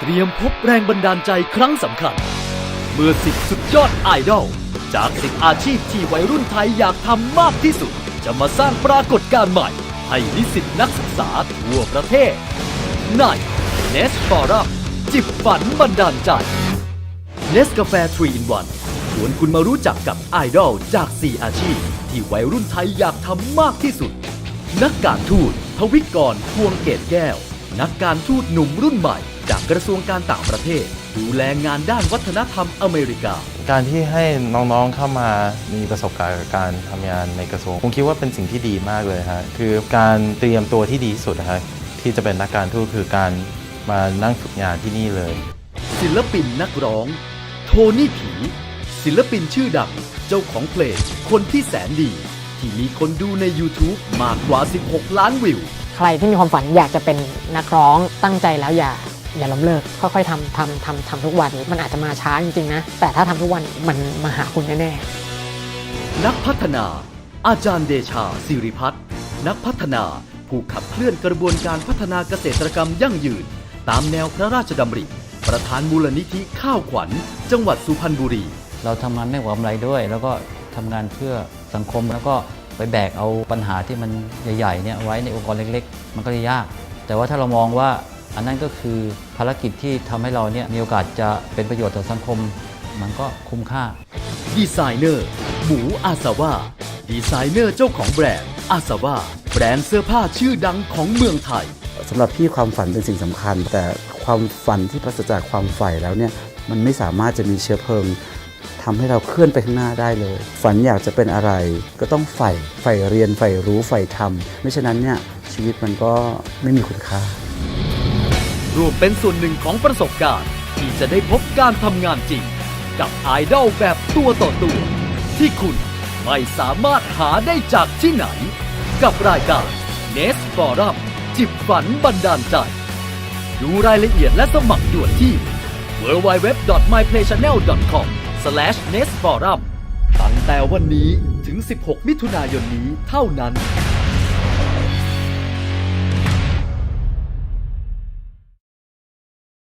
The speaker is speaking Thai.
เตรียมพบแรงบันดาลใจครั้งสำคัญ เมื่อสิบสุดยอดไอดอลจากสิบอาชีพที่วัยรุ่นไทยอยากทำมากที่สุด จะมาสร้างปรากฏการณ์ใหม่ ให้นิสิตนักศึกษาทั่วประเทศ ใน Nest Forum จิบฝันบันดาลใจเนสกาแฟ3 in 1ชวนคุณมารู้จักกับไอดอลจาก 4 อาชีพ ที่วัยรุ่นไทยอยากทำมากที่สุด นักการทูตทวิกรพวงเกตแก้ว นักการทูตหนุ่มรุ่นใหม่ กกระทรวงการต่างประเทศ ดูแลงานด้านวัฒนธรรมอเมริกา การที่ให้น้องๆเข้ามามีประสบการณ์กับการทำงานในกระทรวงผมคิดว่าเป็นสิ่งที่ดีมากเลยฮะคือการเตรียมตัวที่ดีที่สุดนะฮะที่จะเป็นนักการทูตคือการมานั่งฝึกงานที่นี่เลย ศิลปินนักร้อง โทนี่ผี ศิลปินชื่อดังเจ้าของเพลงคนที่แสนดี ที่มีคนดูใน YouTube มากกว่า 16 ล้านวิว ใครที่มีความฝันอยากจะเป็นนักร้องตั้งใจแล้วอย่า อย่าล้มเลิกค่อยๆทำทำทำทำทุกวันมันอาจจะมาช้าจริงๆนะ แต่ถ้าทำทุกวันมันมาหาคุณแน่ๆนักพัฒนา อาจารย์เดชาสิริพัฒน์นักพัฒนาผู้ขับเคลื่อนกระบวนการพัฒนาเกษตรกรรมยั่งยืน ตามแนวพระราชดำริ ประธานมูลนิธิข้าวขวัญ จังหวัดสุพรรณบุรี เราทำงานไม่หวังกำไรด้วย แล้วก็ทำงานเพื่อสังคมแล้วก็ไปแบกเอาปัญหาที่มันใหญ่ๆเนี่ยไว้ในองค์กรเล็ก ๆ มันก็จะยาก แต่ว่าถ้าเรามองว่า อันนั้นก็คือภารกิจที่ทำให้เราเนี่ยมีโอกาสจะเป็นประโยชน์ต่อสังคม มันก็คุ้มค่า ดีไซเนอร์ หมูอาซาว่าดีไซเนอร์เจ้าของแบรนด์อาซาว่าแบรนด์เสื้อผ้าชื่อดังของเมืองไทย สำหรับพี่ความฝันเป็นสิ่งสำคัญ แต่ความฝันที่ปราศจากความใฝ่แล้วเนี่ยมันไม่สามารถจะมีเชื้อเพลิงทำให้เราเคลื่อนไปข้างหน้าได้เลย ฝันอยากจะเป็นอะไรก็ต้องใฝ่ใฝ่เรียนใฝ่รู้ใฝ่ทำไม่ฉะนั้นเนี่ยชีวิตมันก็ไม่มีคุณค่า รวมเป็นส่วนหนึ่งของประสบการณ์ ที่จะได้พบการทำงานจริง กับไอดอลแบบตัวต่อตัว ที่คุณไม่สามารถหาได้จากที่ไหน กับรายการ Nest Forum จิบฝันบันดาลใจ ดูรายละเอียดและสมัครด่วนที่ www.myplaychannel.com/nestforum ตั้งแต่วันนี้ถึง 16 มิถุนายนนี้เท่านั้น